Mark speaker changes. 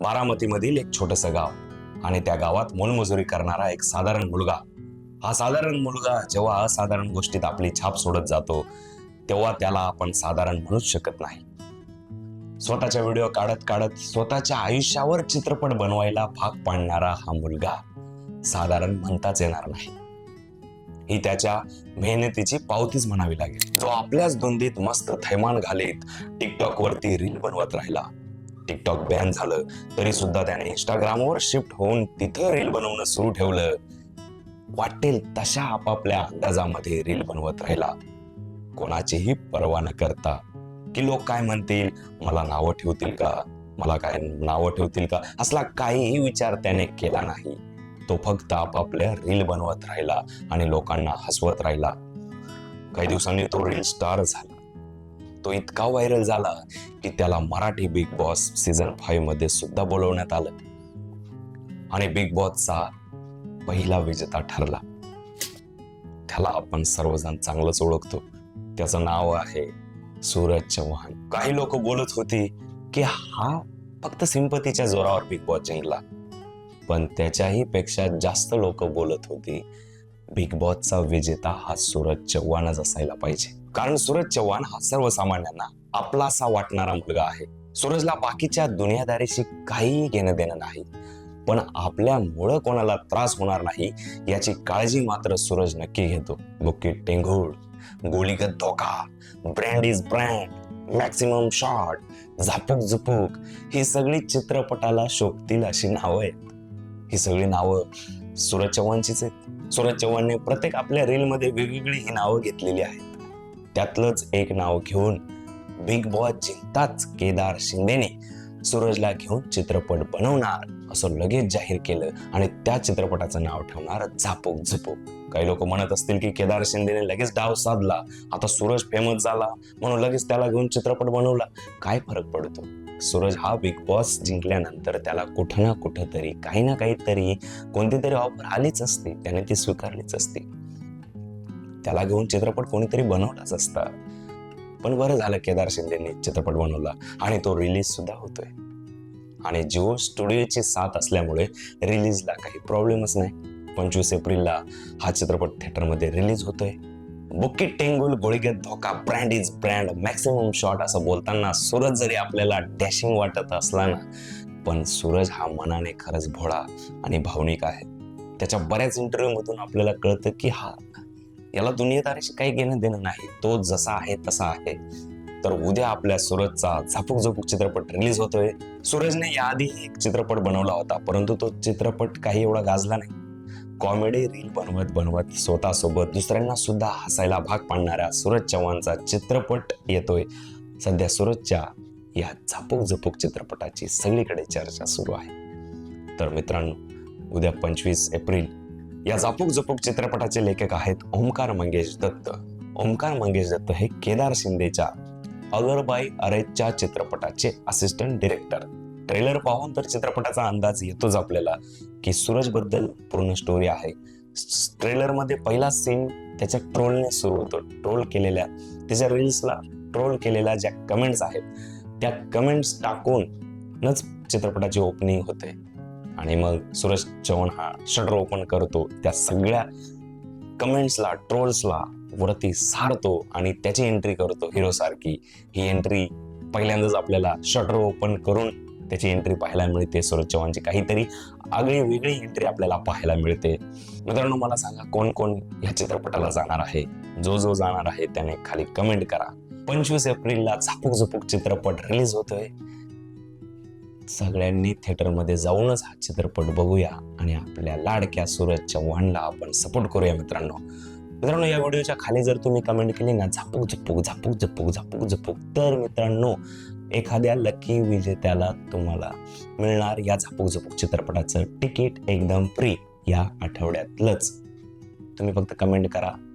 Speaker 1: बारामतीमधील एक छोटस गाव. आणि त्या गावात मोलमजुरी करणारा एक साधारण मुलगा. हा साधारण मुलगा जेव्हा असाधारण गोष्टीत आपली छाप सोडत जातो तेव्हा त्याला आपण साधारण म्हणूच शकत नाही. स्वतःच्या व्हिडिओ काढत काढत स्वतःच्या आयुष्यावर चित्रपट बनवायला भाग पाडणारा हा मुलगा साधारण म्हणताच येणार नाही. ही त्याच्या मेहनतीची पावतीच म्हणावी लागेल. जो आपल्याच धुंदीत मस्त थैमान घालीत टिकटॉक वरती रील बनवत राहिला. टिकटॉक बॅन झालं. तरी सुद्धा त्याने इंस्टाग्रामवर शिफ्ट होऊन तिथं रील बनवणं सुरू ठेवलं. वाटेल तशा आपापल्या अंदाजामध्ये रील बनवत राहिला. कोणाचीही पर्वा न करता. की लोक काय म्हणतील? मला नावं ठेवतील का? मला काय नावं ठेवतील का? असला काहीही विचार त्याने केला नाही. तो फक्त आपापल्या रील बनवत राहिला आणि लोकांना हसवत राहिला. काही दिवसांनी तो रील स्टार झाला. तो इतका व्हायरल झाला की त्याला मराठी बिग बॉस सीझन फाईव्हमध्ये सुद्धा बोलवण्यात आलं. आणि बिग बॉसचा पहिला विजेता ठरला. त्याला आपण सर्वजण चांगलंच ओळखतो. त्याचं नाव आहे सूरज चव्हाण. काही लोक बोलत होती की हा फक्त सिंपतीच्या जोरावर बिग बॉस जिंकला. पण त्याच्याही पेक्षा जास्त लोक बोलत होती बिग बॉसचा विजेता हा सूरज चव्हाणच असायला पाहिजे. कारण सूरज चव्हाण हा सर्वसामान्यांना आपलासा वाटणारा मुलगा आहे. सूरजला बाकीच्या दुनियादारीशी काहीही घेणं देणं नाही. पण आपल्यामुळं कोणाला त्रास होणार नाही याची काळजी मात्र सूरज नक्की घेतो. बुके टेंगूळ गोलीगत धोका brand is brand maximum shot Zapuk Jhupuk ही सगळी चित्रपटाला शोभतील अशी नावं आहेत. ही सगळी नावं सूरज चव्हाणचीच आहेत. सूरज चव्हाणने प्रत्येक आपल्या रीलमध्ये वेगवेगळी ही नावं घेतलेली आहेत. त्यातलंच एक नाव घेऊन बिग बॉस जिंकताच केदार शिंदेने सूरजला घेऊन चित्रपट बनवणार असं लगेच जाहीर केलं आणि त्या चित्रपटाचं नाव ठेवणार झापूक झुपूक. काही लोक म्हणत असतील की केदार शिंदेने लगेच डाव साधला आता सूरज फेमस झाला म्हणून लगेच त्याला घेऊन चित्रपट बनवला. काय फरक पडतो? सूरज हा बिग बॉस जिंकल्यानंतर त्याला कुठं ना कुठं तरी काही ना काहीतरी कोणती तरी ऑफर आलीच असते. त्याने ती स्वीकारलीच असते. त्याला घेऊन चित्रपट कोणीतरी बनवलाच असता. पण बरं झालं केदार शिंदेने चित्रपट बनवला आणि तो रिलीज सुद्धा होतोय. आणि जिओ स्टुडिओची साथ असल्यामुळे रिलीजला काही प्रॉब्लेमच नाही. पंचवीस एप्रिलला हा चित्रपट थिएटरमध्ये रिलीज होतोय. बुकी टेंगुल गोळीगत धोका brand is brand maximum shot असं बोलताना सूरज जरी आपल्याला डॅशिंग वाटत असला ना पण सूरज हा मनाने खरंच भोळा आणि भावनिक आहे. त्याच्या बऱ्याच इंटरव्ह्यूमधून आपल्याला कळतं की हा याला दुनियादारीशी काही घेणं देणं नाही. तो जसा आहे तसा आहे. तर उद्या आपल्या सूरजचा झापूक झपूक चित्रपट रिलीज होतोय. सूरजने याआधी एक चित्रपट बनवला होता परंतु तो चित्रपट काही एवढा गाजला नाही. कॉमेडी रील बनवत बनवत स्वतःसोबत दुसऱ्यांना सुद्धा हसायला भाग पाडणाऱ्या सूरज चव्हाणचा चित्रपट येतोय. सध्या सूरजच्या या झापूक झपूक चित्रपटाची सगळीकडे चर्चा सुरू आहे. तर मित्रांनो उद्या पंचवीस एप्रिल या झापूक झपूक चित्रपटाचे लेखक आहेत ओमकार मंगेश दत्त. ओमकार मंगेश दत्त हे केदार शिंदेच्या अगरबाई अरेच्या चित्रपटाचे असिस्टंट डिरेक्टर ट्रेलर पाहून तर चित्रपटाचा अंदाज येतोच आपल्याला की सूरजबद्दल पूर्ण स्टोरी आहे. ट्रेलरमध्ये पहिला सीन त्याच्या ट्रोलने सुरू होतो. ट्रोल केलेल्या त्याच्या रील्सला ट्रोल केलेल्या ज्या कमेंट्स आहेत त्या कमेंट्स टाकूनच चित्रपटाची ओपनिंग होते. आणि मग सूरज चव्हाण हा शटर ओपन करतो. त्या सगळ्या कमेंट्सला ट्रोल्सला वरती सारतो आणि त्याची एंट्री करतो हिरो सारखी. ही एंट्री पहिल्यांदाच आपल्याला शटर ओपन करून त्याची एंट्री पाहायला मिळते. सूरज चव्हाणची काहीतरी आगळी वेगळी एंट्री आपल्याला पाहायला मिळते. मित्रांनो मला सांगा कोण कोण या चित्रपटाला जाणार आहे? जो जो जाणार आहे त्याने खाली कमेंट करा. पंचवीस एप्रिलला झापूक झुपूक चित्रपट रिलीज होतोय. सगळ्यांनी थिएटरमध्ये जाऊनच हा चित्रपट बघूया आणि आपल्या लाडक्या सूरज चव्हाणला आपण सपोर्ट करूया मित्रांनो. मित्रांनो या व्हिडिओच्या खाली जर तुम्ही कमेंट केली ना झापूक झपूक झापूक झपूक झापूक झपूक तर मित्रांनो एखाद्या लकी विजेत्याला तुम्हाला मिळणार या झापूक झुपूक चित्रपटाचं तिकीट एकदम फ्री या आठवड्यातलंच. तुम्ही फक्त कमेंट करा.